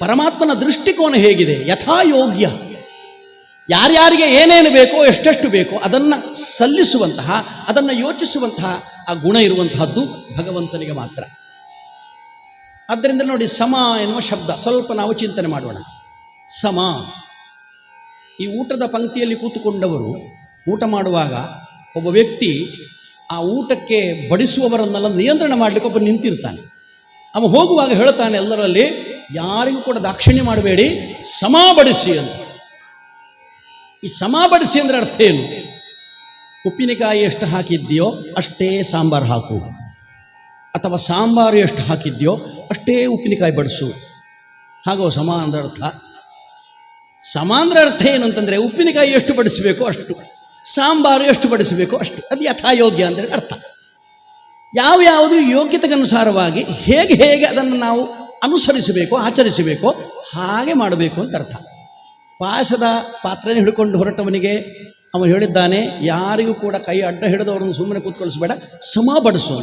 ಪರಮಾತ್ಮನ ದೃಷ್ಟಿಕೋನ ಹೇಗಿದೆ? ಯಥಾಯೋಗ್ಯ. ಯಾರ್ಯಾರಿಗೆ ಏನೇನು ಬೇಕೋ, ಎಷ್ಟೆಷ್ಟು ಬೇಕೋ, ಅದನ್ನು ಸಲ್ಲಿಸುವಂತಹ, ಅದನ್ನು ಯೋಚಿಸುವಂತಹ ಆ ಗುಣ ಇರುವಂತಹದ್ದು ಭಗವಂತನಿಗೆ ಮಾತ್ರ. ಆದ್ದರಿಂದ ನೋಡಿ, ಸಮ ಎನ್ನುವ ಶಬ್ದ. ಸ್ವಲ್ಪ ನಾವು ಚಿಂತನೆ ಮಾಡೋಣ. ಸಮ. ಈ ಊಟದ ಪಂಕ್ತಿಯಲ್ಲಿ ಕೂತುಕೊಂಡವರು, ಊಟ ಮಾಡುವಾಗ ಒಬ್ಬ ವ್ಯಕ್ತಿ ಆ ಊಟಕ್ಕೆ ಬಡಿಸುವವರನ್ನೆಲ್ಲ ನಿಯಂತ್ರಣ ಮಾಡಲಿಕ್ಕೆ ಒಬ್ಬ ನಿಂತಿರ್ತಾನೆ. ಅವ ಹೋಗುವಾಗ ಹೇಳ್ತಾನೆ, ಎಲ್ಲರಲ್ಲಿ ಯಾರಿಗೂ ಕೂಡ ದಾಕ್ಷಿಣ್ಯ ಮಾಡಬೇಡಿ ಸಮ ಬಡಿಸಿ ಅಂತ ಈ ಸಮ ಬಡಿಸಿ ಅಂದ್ರೆ ಅರ್ಥ ಏನು? ಉಪ್ಪಿನಕಾಯಿ ಎಷ್ಟು ಹಾಕಿದ್ಯೋ ಅಷ್ಟೇ ಸಾಂಬಾರು ಹಾಕು. ಅಥವಾ ಸಾಂಬಾರು ಎಷ್ಟು ಹಾಕಿದ್ಯೋ ಅಷ್ಟೇ ಉಪ್ಪಿನಕಾಯಿ ಬಡಿಸು. ಹಾಗೋ ಸಮ ಅಂದ್ರೆ ಅರ್ಥ? ಸಮ ಅಂದ್ರೆ ಅರ್ಥ ಏನು ಅಂತಂದರೆ ಉಪ್ಪಿನಕಾಯಿ ಎಷ್ಟು ಬಡಿಸಬೇಕು ಅಷ್ಟು, ಸಾಂಬಾರು ಎಷ್ಟು ಬಡಿಸಬೇಕು ಅಷ್ಟು, ಅದು ಯಥಾಯೋಗ್ಯ ಅಂದರೆ ಅರ್ಥ. ಯಾವ ಯಾವುದು ಯೋಗ್ಯತೆಗನುಸಾರವಾಗಿ ಹೇಗೆ ಹೇಗೆ ಅದನ್ನು ನಾವು ಅನುಸರಿಸಬೇಕು, ಆಚರಿಸಬೇಕು, ಹಾಗೆ ಮಾಡಬೇಕು ಅಂತ ಅರ್ಥ. ಪಾಯಸದ ಪಾತ್ರೆನ ಹಿಡ್ಕೊಂಡು ಹೊರಟವನಿಗೆ ಅವನು ಹೇಳಿದ್ದಾನೆ, ಯಾರಿಗೂ ಕೂಡ ಕೈ ಅಡ್ಡ ಹಿಡಿದವರನ್ನು ಸುಮ್ಮನೆ ಕೂತ್ಕೊಳಿಸ್ಬೇಡ ಸಮ ಬಡಿಸು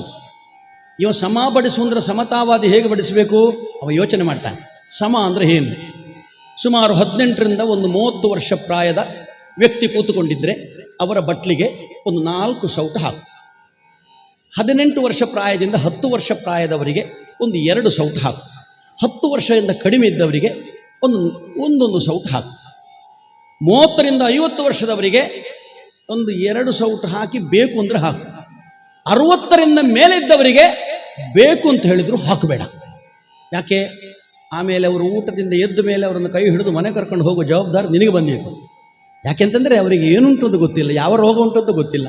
ಇವ ಸಮ ಬಡಿಸು ಅಂದ್ರೆ ಸಮತಾವಾದಿ ಹೇಗೆ ಬಡಿಸಬೇಕು? ಅವ ಯೋಚನೆ ಮಾಡ್ತಾನೆ. ಸಮ ಅಂದರೆ ಏನು? ಸುಮಾರು ಹದಿನೆಂಟರಿಂದ ಒಂದು ಮೂವತ್ತು ವರ್ಷ ಪ್ರಾಯದ ವ್ಯಕ್ತಿ ಕೂತುಕೊಂಡಿದ್ದರೆ ಅವರ ಬಟ್ಲಿಗೆ ಒಂದು ನಾಲ್ಕು ಸೌಟ ಹಾಕು. ಹದಿನೆಂಟು ವರ್ಷ ಪ್ರಾಯದಿಂದ ಹತ್ತು ವರ್ಷ ಪ್ರಾಯದವರಿಗೆ ಒಂದು ಎರಡು ಸೌಟ ಹಾಕು. ಹತ್ತು ವರ್ಷದಿಂದ ಕಡಿಮೆ ಇದ್ದವರಿಗೆ ಒಂದು, ಒಂದೊಂದು ಸೌಟ ಹಾಕು. ಮೂವತ್ತರಿಂದ ಐವತ್ತು ವರ್ಷದವರಿಗೆ ಒಂದು ಎರಡು ಸೌಟು ಹಾಕಿ ಬೇಕು ಅಂದರೆ ಹಾಕು. ಅರವತ್ತರಿಂದ ಮೇಲೆ ಇದ್ದವರಿಗೆ ಬೇಕು ಅಂತ ಹೇಳಿದ್ರು ಹಾಕಬೇಡ. ಯಾಕೆ? ಆಮೇಲೆ ಅವರು ಊಟದಿಂದ ಎದ್ದ ಮೇಲೆ ಅವರನ್ನು ಕೈ ಹಿಡಿದು ಮನೆ ಕರ್ಕೊಂಡು ಹೋಗೋ ಜವಾಬ್ದಾರಿ ನಿನಗೆ ಬಂದಿತ್ತು ಯಾಕೆಂತಂದರೆ ಅವರಿಗೆ ಏನುಂಟು ಅಂತ ಗೊತ್ತಿಲ್ಲ, ಯಾವ ರೋಗ ಉಂಟು ಅಂತ ಗೊತ್ತಿಲ್ಲ.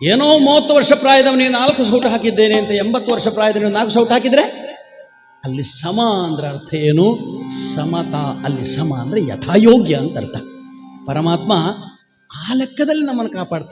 ಏನೋ ಮೂವತ್ತು ವರ್ಷ ಪ್ರಾಯದವನಿಗೆ ನಾಲ್ಕು ಸೌಟು ಹಾಕಿದ್ದೇನೆ ಅಂತ ಎಂಬತ್ತು ವರ್ಷ ಪ್ರಾಯದವನಿಗೆ ನಾಲ್ಕು ಸೌಟು ಹಾಕಿದರೆ ಅಲ್ಲಿ ಸಮ ಅಂದ್ರೆ ಅರ್ಥ ಏನು? ಸಮತ. ಅಲ್ಲಿ ಸಮ ಅಂದರೆ ಯಥಾಯೋಗ್ಯ ಅಂತ ಅರ್ಥ. ಪರಮಾತ್ಮ ಆ ಲೆಕ್ಕದಲ್ಲಿ ನಮ್ಮನ್ನು ಕಾಪಾಡ್ತಾನೆ.